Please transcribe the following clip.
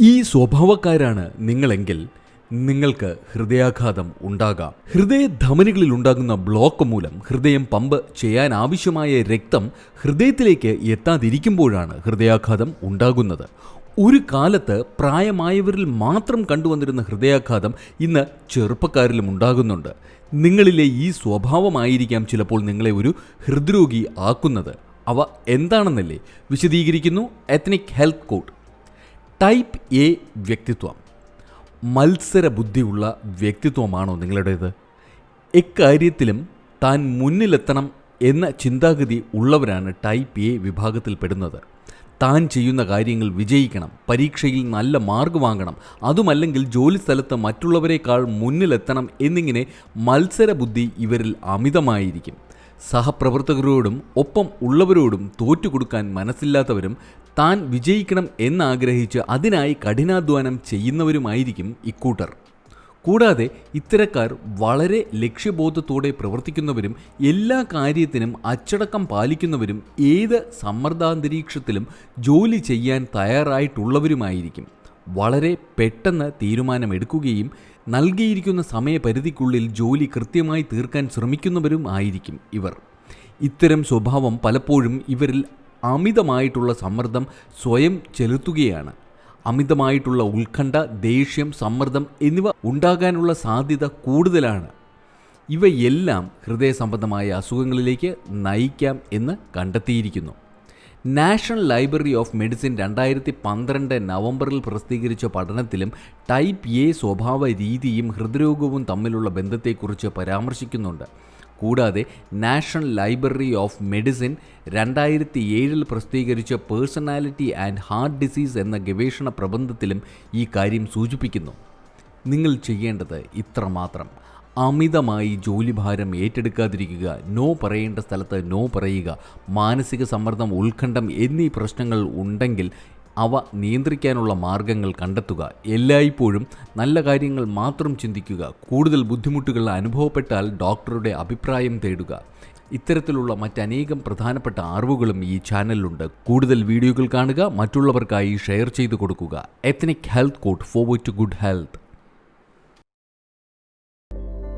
ഈ സ്വഭാവക്കാരാണ് നിങ്ങളെങ്കിൽ നിങ്ങൾക്ക് ഹൃദയാഘാതം ഉണ്ടാകാം. ഹൃദയ ധമനികളിൽ ഉണ്ടാകുന്ന ബ്ലോക്ക് മൂലം ഹൃദയം പമ്പ് ചെയ്യാൻ ആവശ്യമായ രക്തം ഹൃദയത്തിലേക്ക് എത്താതിരിക്കുമ്പോഴാണ് ഹൃദയാഘാതം ഉണ്ടാകുന്നത്. ഒരു കാലത്ത് പ്രായമായവരിൽ മാത്രം കണ്ടുവന്നിരുന്ന ഹൃദയാഘാതം ഇന്ന് ചെറുപ്പക്കാരിലും ഉണ്ടാകുന്നുണ്ട്. നിങ്ങളിലെ ഈ സ്വഭാവമായിരിക്കാം ചിലപ്പോൾ നിങ്ങളെ ഒരു ഹൃദ്രോഗി ആക്കുന്നത്. അവ എന്താണെന്നല്ലേ വിശദീകരിക്കുന്നു? Ethnic health code type A വ്യക്തിത്വം. മത്സര ബുദ്ധിയുള്ള വ്യക്തിത്വമാണോ നിങ്ങളുടേത്? എക്കാര്യത്തിലും താൻ മുന്നിലെത്തണം എന്ന ചിന്താഗതി ഉള്ളവരാണ് ടൈപ്പ് എ വിഭാഗത്തിൽപ്പെടുന്നത്. താൻ ചെയ്യുന്ന കാര്യങ്ങൾ വിജയിക്കണം പരീക്ഷയിൽ നല്ല മാർക്ക് വാങ്ങണം അതുമല്ലെങ്കിൽ ജോലി സ്ഥലത്ത് മറ്റുള്ളവരെക്കാൾ മുന്നിലെത്തണം എന്നിങ്ങനെ മത്സര ബുദ്ധി ഇവരിൽ അമിതമായിരിക്കും. സഹപ്രവർത്തകരോടും ഒപ്പം ഉള്ളവരോടും തോറ്റുകൊടുക്കാൻ മനസ്സില്ലാത്തവരും താൻ വിജയിക്കണം എന്നാഗ്രഹിച്ച് അതിനായി കഠിനാധ്വാനം ചെയ്യുന്നവരുമായിരിക്കും ഇക്കൂട്ടർ. കൂടാതെ ഇത്തരക്കാർ വളരെ ലക്ഷ്യബോധത്തോടെ പ്രവർത്തിക്കുന്നവരും എല്ലാ കാര്യത്തിനും അച്ചടക്കം പാലിക്കുന്നവരും ഏത് സമ്മർദ്ദാന്തരീക്ഷത്തിലും ജോലി ചെയ്യാൻ തയ്യാറായിട്ടുള്ളവരുമായിരിക്കും. വളരെ പെട്ടെന്ന് തീരുമാനമെടുക്കുകയും നൽകിയിരിക്കുന്ന സമയപരിധിക്കുള്ളിൽ ജോലി കൃത്യമായി തീർക്കാൻ ശ്രമിക്കുന്നവരും ആയിരിക്കും ഇവർ. ഇത്തരം സ്വഭാവം പലപ്പോഴും ഇവരിൽ അമിതമായിട്ടുള്ള സമ്മർദ്ദം സ്വയം ചെലുത്തുകയാണ്. അമിതമായിട്ടുള്ള ഉത്കണ്ഠ ദേഷ്യം സമ്മർദ്ദം എന്നിവ ഉണ്ടാകാനുള്ള സാധ്യത കൂടുതലാണ്. ഇവയെല്ലാം ഹൃദയ സംബന്ധമായ അസുഖങ്ങളിലേക്ക് നയിക്കാം എന്ന് കണ്ടെത്തിയിരിക്കുന്നു. നാഷണൽ ലൈബ്രറി ഓഫ് മെഡിസിൻ രണ്ടായിരത്തി പന്ത്രണ്ട് നവംബറിൽ പ്രസിദ്ധീകരിച്ച പഠനത്തിലും ടൈപ്പ് എ സ്വഭാവ രീതിയും ഹൃദ്രോഗവും തമ്മിലുള്ള ബന്ധത്തെക്കുറിച്ച് പരാമർശിക്കുന്നുണ്ട്. കൂടാതെ നാഷണൽ ലൈബ്രറി ഓഫ് മെഡിസിൻ രണ്ടായിരത്തി ഏഴിൽ പ്രസിദ്ധീകരിച്ച പേഴ്സണാലിറ്റി ആൻഡ് ഹാർട്ട് ഡിസീസ് എന്ന ഗവേഷണ പ്രബന്ധത്തിലും ഈ കാര്യം സൂചിപ്പിക്കുന്നു. നിങ്ങൾ ചെയ്യേണ്ടത് ഇത്രമാത്രം. അമിതമായി ജോലിഭാരം ഏറ്റെടുക്കാതിരിക്കുക നോ പറയേണ്ട സ്ഥലത്ത് നോ പറയുക മാനസിക സമ്മർദ്ദം ഉത്കണ്ഠം എന്നീ പ്രശ്നങ്ങൾ ഉണ്ടെങ്കിൽ അവ നിയന്ത്രിക്കാനുള്ള മാർഗങ്ങൾ കണ്ടെത്തുക. എല്ലായ്പ്പോഴും നല്ല കാര്യങ്ങൾ മാത്രം ചിന്തിക്കുക. കൂടുതൽ ബുദ്ധിമുട്ടുകൾ അനുഭവപ്പെട്ടാൽ ഡോക്ടറുടെ അഭിപ്രായം തേടുക. ഇത്തരത്തിലുള്ള മറ്റനേകം പ്രധാനപ്പെട്ട അറിവുകളും ഈ ചാനലിലുണ്ട്. കൂടുതൽ വീഡിയോകൾ കാണുക മറ്റുള്ളവർക്കായി ഷെയർ ചെയ്തു കൊടുക്കുക. Ethnic health code forward to good health